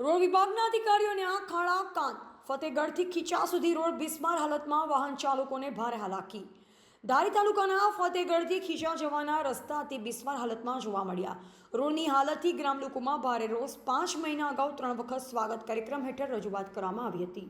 Road વિભાગના અધિકારીઓને આ ખાડા, કાન. ફતેગઢથી ખીચા સુધી રોડ બિસ્માર હાલતમાં વાહન ચાલકોને ભારે હાલાકી. ધારી તાલુકાના ફતેગઢથી ખીચા જવાના રસ્તા અતિ બિસ્માર હાલતમાં જોવા મળ્યા. રોડની હાલતથી ગ્રામ લોકોમાં ભારે રોષ. પાંચ મહિના અગાઉ ત્રણ વખત સ્વાગત કાર્યક્રમ હેઠળ રજૂઆત કરવામાં આવી હતી.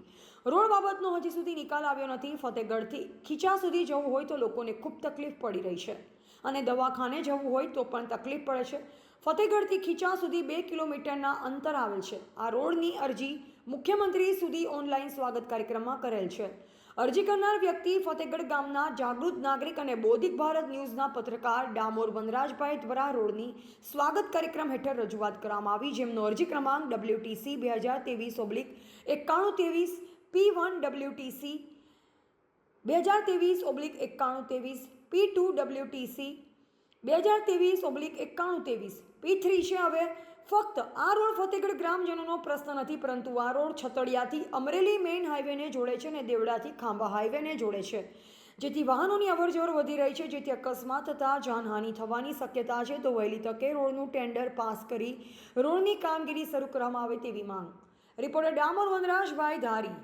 રોડ બાબતનો હજી સુધી નિકાલ આવ્યો નથી. ફતેગઢથી ખીચા સુધી જવું હોય તો લોકોને ખૂબ તકલીફ પડી રહી છે અને દવાખાને જવું હોય તો પણ તકલીફ પડે છે. ફતેગઢથી ખીચા સુધી બે કિલોમીટરના અંતર આવેલ છે. આ રોડની અરજી મુખ્યમંત્રી સુધી ઓનલાઈન સ્વાગત કાર્યક્રમમાં કરેલ છે. અરજી કરનાર વ્યક્તિ ફતેગઢ ગામના જાગૃત નાગરિક અને બૌદ્ધિક ભારત ન્યૂઝના પત્રકાર ડામોર વનરાજભાઈ દ્વારા રોડની સ્વાગત કાર્યક્રમ હેઠળ રજૂઆત કરવામાં આવી, જેમનો અરજી ક્રમાંક ડબલ્યુટીસી બે હજાર ત્રેવીસ ઓબ્લિક એકાણું ત્રેવીસ પી વન ડબલ્યુટીસી બે હજાર ત્રેવીસ ઓબ્લિક એકાણું ત્રેવીસ પી ટુ ડબલ્યુટીસી બે હજાર ત્રેવીસ ઓબ્લિક એકાણું ત્રેવીસ પી થ્રી છે હવે. ફક્ત આ રોડ ફતેગઢ ગ્રામજનોનો પ્રશ્ન નથી, પરંતુ આ રોડ છતડિયાથી અમરેલી મેઇન હાઈવેને જોડે છે અને દેવડાથી ખાંભા હાઈવેને જોડે છે. જેથી વાહનોની અવરજવર વધી રહી છે, જેથી અકસ્માત થતાં જાનહાનિ થવાની શક્યતા છે, તો વહેલી તકે રોડનું ટેન્ડર પાસ કરી રોડની કામગીરી શરૂ કરવામાં આવે તેવી માંગ. રિપોર્ટર ડામોર વનરાજભાઈ ધારી.